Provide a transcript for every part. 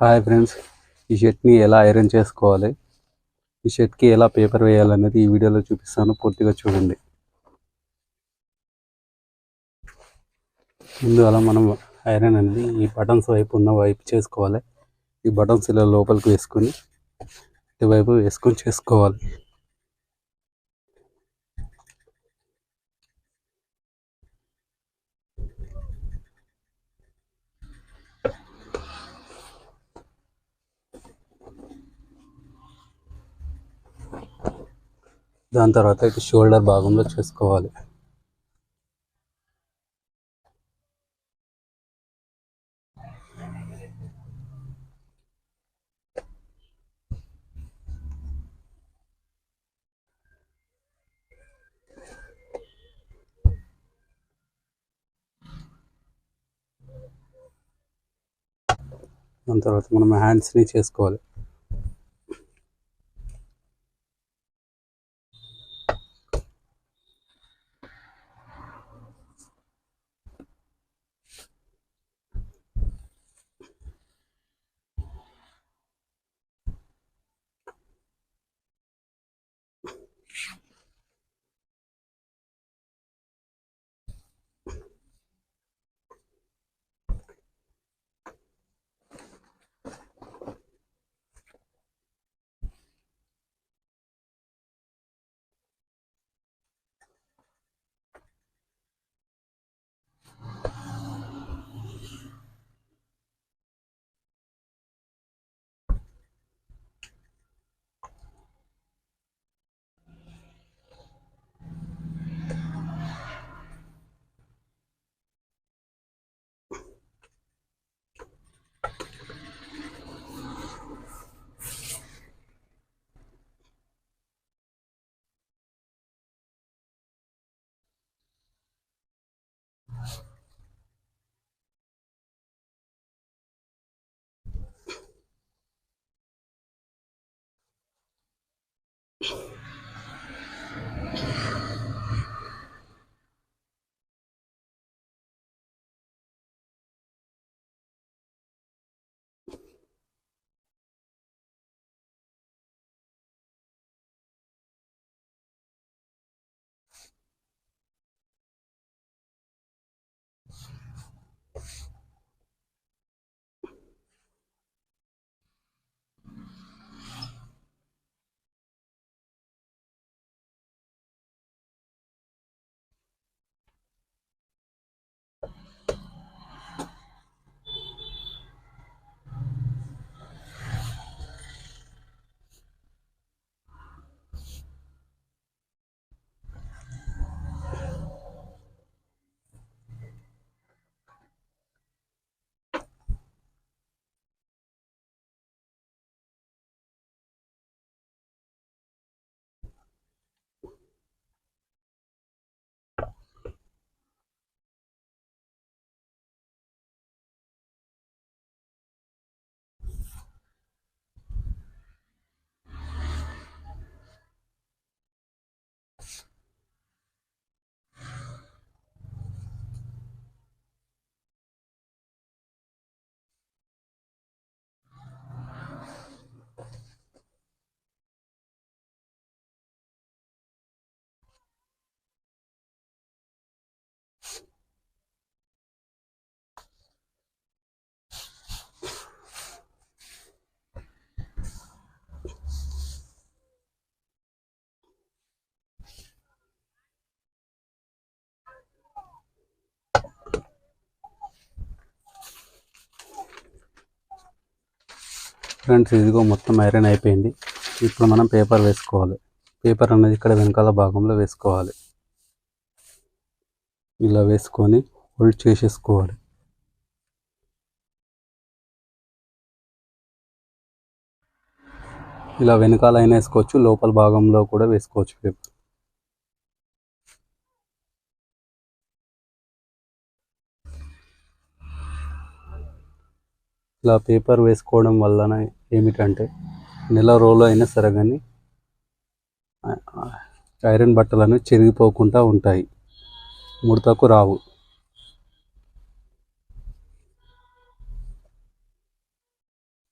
Hi friends ఈ షర్ట్ని ఎలా ఐరన్ చేసుకోవాలి? ఈ షర్ట్కి ఎలా పేపర్ వేయాలనేది ఈ వీడియోలో చూపిస్తాను. పూర్తిగా చూడండి. ముందు అలా మనం ఐరన్ అనేది ఈ బటన్స్ వైపు ఉన్న వైపు చేసుకోవాలి. ఈ బటన్స్ ఇలా లోపలికి వేసుకొని ఇటువైపు వేసుకొని చేసుకోవాలి. దాని తర్వాత ఇటు షోల్డర్ భాగంలో చేసుకోవాలి. దాని తర్వాత మనం హ్యాండ్స్ని చేసుకోవాలి. ఫ్రెండ్స్ ఇదిగో మొత్తం ఐరన్ అయిపోయింది. ఇప్పుడు మనం పేపర్ వేసుకోవాలి. పేపర్ అనేది ఇక్కడ వెనకాల భాగంలో వేసుకోవాలి. ఇలా వేసుకొని హోల్డ్ చేసేసుకోవాలి. ఇలా వెనకాల అయినా వేసుకోవచ్చు లోపల భాగంలో కూడా వేసుకోవచ్చు పేపర్. ఇలా పేపర్ వేసుకోవడం వలన ఏమిటంటే నెల రోజులు అయినా సరే కానీ ఐరన్ బట్టలు అనేవి చెరిగిపోకుండా ఉంటాయి. ముడతకు రావు.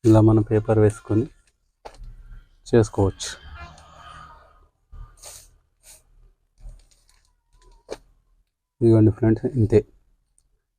ఇలా మనం పేపర్ వేసుకొని చేసుకోవచ్చు. ఇదిగోండి ఫ్రెండ్స్ ఇంతే.